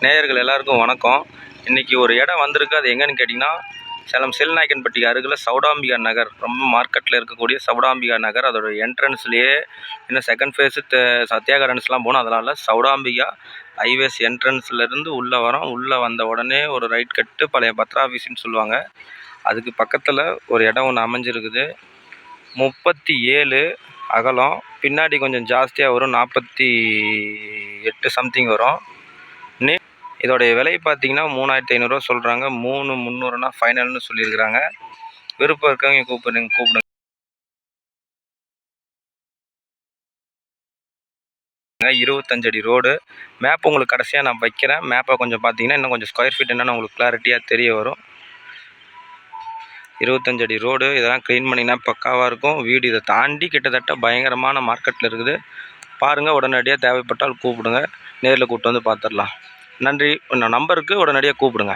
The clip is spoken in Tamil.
நேயர்கள் எல்லாருக்கும் வணக்கம். இன்றைக்கி ஒரு இடம் வந்திருக்கு. அது எங்கேன்னு கேட்டிங்கன்னா சேலம் செல்நாயக்கன்பட்டி அருகில் சவுடாம்பிகா நகர். ரொம்ப மார்க்கெட்டில் இருக்கக்கூடிய சவுடாம்பிகா நகர். அதோட என்ட்ரன்ஸ்லேயே இன்னும் செகண்ட் ஃபேஸு சத்யா கார்டன்ஸ்லாம் போகணும். அதனால் சவுடாம்பிகா ஹைவேஸ் என்ட்ரன்ஸ்லேருந்து உள்ளே வரோம். உள்ளே வந்த உடனே ஒரு ரைட் கட்டு பழைய பத்ரா ஆஃபீஸுன்னு சொல்லுவாங்க. அதுக்கு பக்கத்தில் ஒரு இடம் ஒன்று அமைஞ்சிருக்குது. முப்பத்தி ஏழு அகலம். பின்னாடி கொஞ்சம் ஜாஸ்தியாக வரும். நாற்பத்தி எட்டு சம்திங் வரும். இதோடைய விலை பார்த்தீங்கன்னா மூணாயிரத்தி ஐநூறுரூவா சொல்கிறாங்க மூணு முந்நூறுனா ஃபைனல்னு சொல்லியிருக்கிறாங்க. விருப்பம் இருக்கவங்க கூப்பிடுங்க கூப்பிடுங்க. இருபத்தஞ்சடி அடி ரோடு மேப் உங்களுக்கு கடைசியாக நான் வைக்கிறேன். மேப்பை கொஞ்சம் பார்த்தீங்கன்னா இன்னும் கொஞ்சம் ஸ்கொயர் ஃபீட் என்னென்னு உங்களுக்கு கிளாரிட்டியாக தெரிய வரும். இருபத்தஞ்சடி அடி ரோடு இதெல்லாம் க்ளீன் பண்ணினா பக்காவாக இருக்கும். வீடு இதை தாண்டி கிட்டத்தட்ட பயங்கரமான மார்க்கெட்டில் இருக்குது. பாருங்கள் உடனடியாக தேவைப்பட்டால் கூப்பிடுங்க. நேரில் கூப்பிட்டு வந்து பார்த்துடலாம். நன்றி. நம்பருக்கு உடனடியாக கூப்பிடுங்க.